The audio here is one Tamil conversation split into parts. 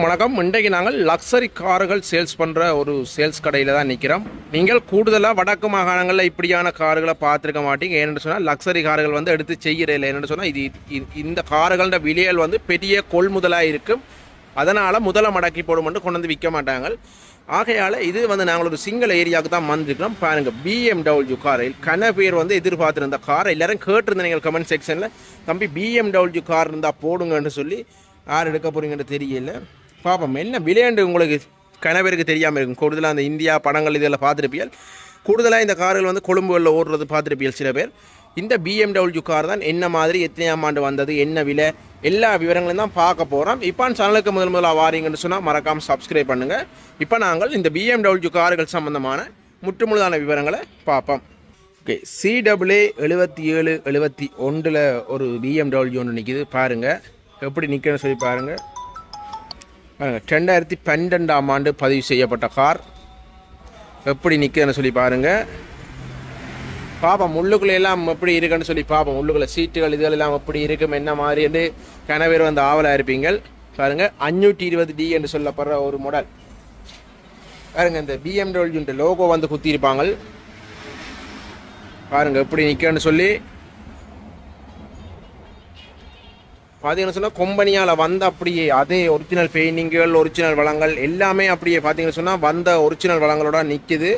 வணக்கம். இன்றைக்கு நாங்கள் லக்ஸரி கார்கள் சேல்ஸ் பண்ணுற ஒரு சேல்ஸ் கடையில் தான் நிற்கிறோம் நீங்கள் கூடுதலாக வடக்கு மாகாணங்களில் இப்படியான கார்களை பார்த்துருக்க மாட்டீங்க. ஏன்னு சொன்னால் லக்ஸரி கார்கள் வந்து எடுத்து செய்கிறதில்ல என்னென்னு சொன்னால் இது இந்த கார்களோட விலைகள் வந்து பெரிய கொள்முதலாக இருக்கும். அதனால் முதலை மடக்கி போடுமென்று கொண்டு வந்து விற்க மாட்டாங்க. ஆகையால் இது வந்து நாங்கள் ஒரு சிங்கிள் ஏரியாவுக்கு தான் வந்திருக்கிறோம். பாருங்கள் பிஎம்டபிள்யூ காரில் கன பேர் வந்து எதிர்பார்த்துருந்த காரை எல்லோரும் கேட்டிருந்தேன் நீங்கள் கமெண்ட் செக்ஷனில் தம்பி பிஎம்டபிள்யூ கார் இருந்தால் போடுங்கன்னு சொல்லி யார் எடுக்க போகிறீங்கன்னு தெரியல. பார்ப்போம் என்ன விலையண்டு உங்களுக்கு கணவருக்கு தெரியாமல் இருக்கும்? கூடுதலாக அந்த இந்தியா படங்கள் இதெல்லாம் பார்த்துருப்பியல் கூடுதலாக இந்த கார்கள் வந்து கொழும்புகளில் ஓடுறது பார்த்துருப்பியல் சில பேர். இந்த பிஎம்டபிள்யூ கார் தான் என்ன மாதிரி எத்தனையாம் ஆண்டு வந்தது என்ன விலை எல்லா விவரங்களையும் தான் பார்க்க போகிறோம் இப்போ சேனலுக்கு முதல் முதலாக வாரீங்கன்னு சொன்னால் மறக்காமல் சப்ஸ்கிரைப் பண்ணுங்கள் இப்போ நாங்கள் இந்த பிஎம்டபிள்யூ கார்கள் சம்மந்தமான முற்றுமுழுதான விவரங்களை பார்ப்போம். ஓகே சிடபிள்யூ எழுபத்தி ஏழு எழுபத்தி ஒன்றில் ஒரு பிஎம்டபிள்யூ ஒன்று நிற்கிது பாருங்கள் எப்படி நிற்கணும்னு சொல்லி பாருங்கள் ரெண்டாயிரத்தி பன்னெண்டாம் ஆண்டு பதிவு செய்யப்பட்ட கார். எப்படி நிற்குதுன்னு சொல்லி பாருங்கள் பாப்போம் உள்ளுக்குள்ள எல்லாம் எப்படி இருக்குன்னு சொல்லி பார்ப்போம் உள்ளுக்குள்ள சீட்டுகள் இதுகள் எல்லாம் எப்படி இருக்கும் என்ன மாதிரி என்று கனவேர் வந்து ஆவலாக இருப்பீங்கள். பாருங்கள் அஞ்சூற்றி இருபது டி என்று சொல்லப்படுற ஒரு மாடல் பாருங்கள் இந்த பிஎம்டபிள்யூன்ற லோகோ வந்து குத்திருப்பாங்க பாருங்கள் எப்படி நிற்கன்னு சொல்லி. பார்த்தீங்கன்னு சொன்னால் கொம்பனியால் வந்த அப்படியே அதே ஒரிஜினல் பெயிண்டிங்குகள் ஒரிஜினல் வளங்கள் எல்லாமே அப்படியே பார்த்தீங்கன்னு சொன்னால் வந்த ஒரிஜினல் வளங்களோட நிற்குது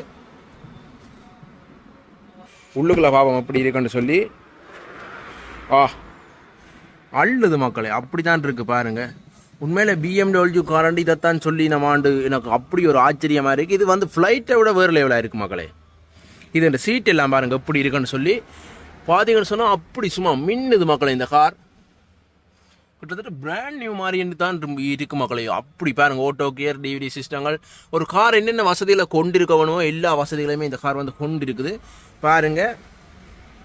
உள்ளுக்குள்ள பாவம் அப்படி இருக்குன்னு சொல்லி. ஆ அள்ளுது மக்களே அப்படி தான் இருக்குது பாருங்கள் உண்மையில் பிஎம்டபிள்யூ காரண்டி இதைத்தான் சொல்லி நம்ம ஆண்டு எனக்கு அப்படி ஒரு ஆச்சரியமாக இருக்குது இது வந்து ஃப்ளைட்டை விட வேறு லெவலாக இருக்குது மக்களே. இது இந்த சீட் எல்லாம் பாருங்கள் எப்படி இருக்குன்னு சொல்லி. பார்த்தீங்கன்னு சொன்னால் அப்படி சும்மா மின்னுது மக்களே இந்த கார் கிட்டத்தட்ட பிராண்ட் நியூ மாதிரி தான் இருக்கு மக்களே. அப்படி பாருங்கள் ஓட்டோ கியர் டிவிடி சிஸ்டங்கள். ஒரு கார் என்னென்ன வசதிகளை கொண்டிருக்கவனோ எல்லா வசதிகளையுமே இந்த கார் வந்து கொண்டிருக்குது. பாருங்கள்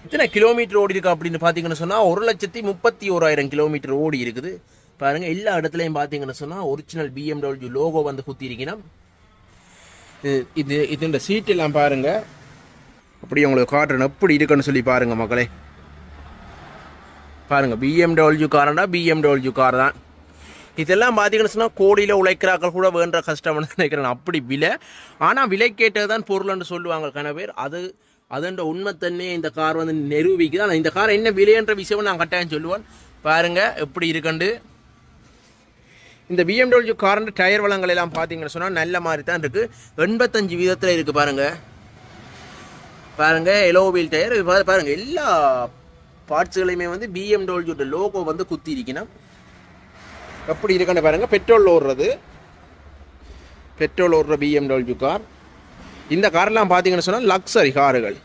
இத்தனை கிலோமீட்டர் ஓடி இருக்கு அப்படின்னு பார்த்தீங்கன்னு சொன்னால் ஒரு லட்சத்தி முப்பத்தி ஓராயிரம் கிலோமீட்டர் ஓடி இருக்குது. பாருங்கள் எல்லா இடத்துலையும் பார்த்தீங்கன்னு சொன்னால் ஒரிஜினல் பிஎம்டபிள்யூ லோகோ வந்து குத்திருக்கணும் இது- இது இதுன்ற சீட் எல்லாம் அப்படி உங்களுக்கு காட்டுறேன் எப்படி இருக்குன்னு சொல்லி பாருங்கள் மக்களே. பாருங்கள் பிஎம்டபிள்யூ காரண்டா பிஎம்டபிள்யூ கார் தான். இதெல்லாம் பார்த்தீங்கன்னு சொன்னால் கோடியில் உழைக்கிறாக்கள் கூட வேண்ட கஷ்டம்னு நினைக்கிறேன். அப்படி விலை. ஆனால் விலை கேட்டது தான் பொருள்னு சொல்லுவாங்க கன பேர் அது அதுன்ற உண்மைத்தன்மையை இந்த கார் வந்து நிரூபிக்குது. ஆனால் இந்த கார் என்ன விலைன்ற விஷயம் நான் கட்டாயம் சொல்லுவேன். பாருங்கள் எப்படி இருக்கண்டு. இந்த பிஎம்டபிள்யூ காரண்ட டயர் வளங்கள் எல்லாம் பார்த்தீங்கன்னு சொன்னால் நல்ல மாதிரி தான் இருக்குது எண்பத்தஞ்சு வீதத்தில் இருக்குது பாருங்கள் பாருங்கள் எலோ வீல் டயர் பாருங்கள் எல்லா பார்ட்ஸுகளையுமே வந்து பிஎம்டபிள்யூட லோகோ வந்து குத்தி இருக்கணும் எப்படி இருக்கான்னு பாருங்க பெட்ரோல் ஓடுறது. பெட்ரோல் ஓடுற பிஎம்டபிள்யூ கார் இந்த கார்லாம் பார்த்தீங்கன்னு சொன்னால் லக்ஸரி கார்கள்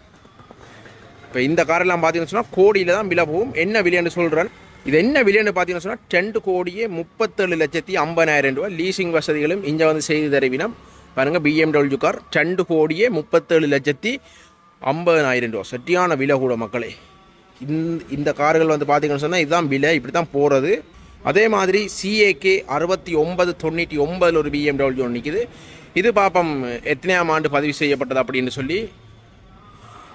இப்போ இந்த காரெல்லாம் பார்த்தீங்கன்னு சொன்னால் கோடியில் தான் விலை போகும். என்ன விலைன்னு சொல்கிறேன் இது என்ன விலைன்னு பார்த்தீங்கன்னு சொன்னால் ரெண்டு கோடியே முப்பத்தேழு லட்சத்தி ஐம்பதாயிரம் ரூபாய் லீசிங் வசதிகளும் இங்கே வந்து செய்து தருவினம். பாருங்கள் பிஎம்டபிள்யூ கார் ரெண்டு கோடியே முப்பத்தேழு லட்சத்தி ஐம்பதாயிரம் ரூபா சரியான விலை கூட மக்களே. இந்த இந்த கார்கள் வந்து பார்த்தீங்கன்னு சொன்னால் இதுதான் விலை இப்படி தான் போகிறது அதே மாதிரி சிஏகே அறுபத்தி ஒன்பது தொண்ணூற்றி ஒன்பதில் ஒரு பிஎம்டபிள்யூ ஒன்று நிற்கிது இது பாப்பம் எத்தனையாம் ஆண்டு பதிவு செய்யப்பட்டது அப்படின்னு சொல்லி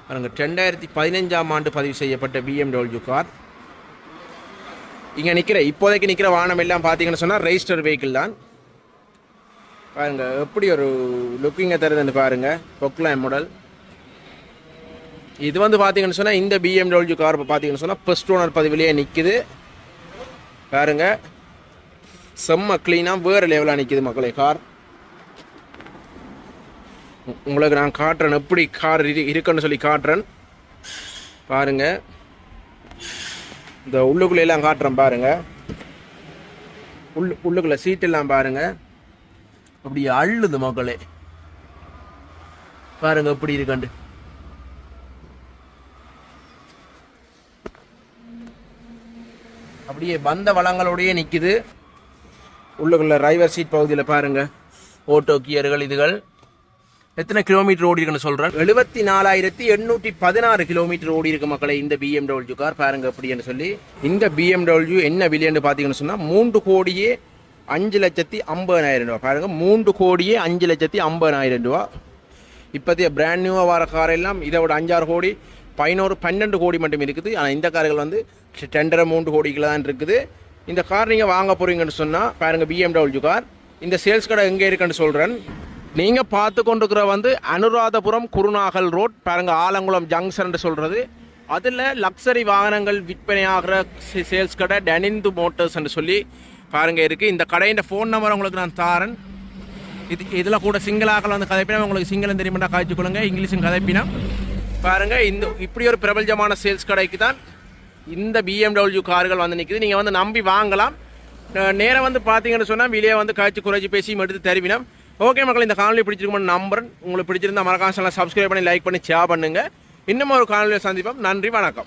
பாருங்க ரெண்டாயிரத்தி பதினஞ்சாம் ஆண்டு பதிவு செய்யப்பட்ட பிஎம்டபிள்யூ கார். இங்கே நிற்கிற இப்போதைக்கு நிற்கிற வாகனம் எல்லாம் பார்த்தீங்கன்னு சொன்னால் ரெஜிஸ்டர் வெஹிக்கிள் தான். பாருங்கள் எப்படி ஒரு லுக்கிங்கை தருதுன்னு பாருங்கள் பொக்லைன் மாடல் இது வந்து பார்த்தீங்கன்னு சொன்னால் இந்த பிஎம்டபிள்யூ கார் பார்த்தீங்கன்னு சொன்னால் ஃபஸ்ட் ஓனர் பதிவிலேயே நிற்குது பாருங்க. செம்ம க்ளீனாக வேறு லெவலாக நிற்கிது மக்களே கார் உங்களுக்கு நான் காட்டுறேன் எப்படி கார் இரு இருக்குன்னு சொல்லி காட்டுறேன். பாருங்க. இந்த உள்ளுக்குள்ளெல்லாம் காட்டுறேன் பாருங்க. உள்ளு உள்ளுக்குள்ள சீட்டெல்லாம் பாருங்கள் பாருங்க. அப்படி அள்ளுது மக்களே. பாருங்க எப்படி இருக்கண்டு அப்படியே வந்த வளங்களோடயே நிக்குது. உள்ளுக்குள்ள டிரைவர் சீட் பகுதியில் பாருங்கள் ஓட்டோ கியர்கள் இதுகள். எத்தனை கிலோமீட்டர் ஓடி இருக்குன்னு சொல்கிறேன் எழுபத்தி நாலாயிரத்தி எண்ணூற்றி பதினாறு கிலோமீட்டர் ஓடி இருக்கு மக்களை இந்த பிஎம்டபிள்யூ கார் பாருங்க அப்படின்னு சொல்லி. இந்த பிஎம்டபிள்யூ என்ன விலைன்னு பார்த்தீங்கன்னு சொன்னால் மூன்று கோடியே அஞ்சு லட்சத்தி ஐம்பதாயிரம் ரூபா பாருங்கள் மூன்று கோடியே அஞ்சு லட்சத்தி ஐம்பதாயிரம் ரூபா இப்போதைய பிராண்ட் நியூவாக வர கார் எல்லாம் இதை விட அஞ்சாறு கோடி பதினோரு பன்னெண்டு கோடி மட்டும் இருக்குது. ஆனால் இந்த கார்கள் வந்து டெண்டரை மூன்று கோடிக்குள்ள தான் இருக்குது. இந்த கார் நீங்கள் வாங்க போகிறீங்கன்னு சொன்னால் பாருங்கள் பிஎம்டபிள்யூ கார் இந்த சேல்ஸ் கடை எங்கே இருக்குன்னு சொல்கிறேன் நீங்கள் பார்த்து கொண்டிருக்கிற வந்து அனுராதபுரம் குருநாகல் ரோட் பாருங்கள் ஆலங்குளம் ஜங்ஷன் சொல்கிறது அதில் லக்ஸரி வாகனங்கள் விற்பனையாகிற சே- சேல்ஸ் கடை டெனிந்து மோட்டர்ஸ்ன்னு சொல்லி பாருங்கள் இருக்குது இந்த கடையின் ஃபோன் நம்பர் உங்களுக்கு நான் தாரேன். இது இதில் கூட சிங்களாக்கள் வந்து கதைப்பினா உங்களுக்கு சிங்களம் தெரியுமாட்டா காய்ச்சி கொள்ளுங்க. இங்கிலீஷும் கதைப்பினா. பாருங்க இந்த இப்படி ஒரு பிரபஞ்சமான சேல்ஸ் கடைக்கு தான் இந்த பிஎம்டபிள்யூ கார்கள் வந்து நிற்குது நீங்கள் வந்து நம்பி வாங்கலாம். நேரம் வந்து பார்த்தீங்கன்னு சொன்னால் வெளியே வந்து கழிச்சு குறைச்சி பேசி எடுத்து தருவினம். ஓகே மக்கள் இந்த காணொலி பிடிச்சிருக்கும்னு நம்புறேன். உங்களுக்கு பிடிச்சிருந்தா மறக்காம சப்ஸ்கிரைப் பண்ணி லைக் பண்ணி ஷேர் பண்ணுங்க. இன்னும் ஒரு காணொலியை சந்திப்போம். நன்றி வணக்கம்.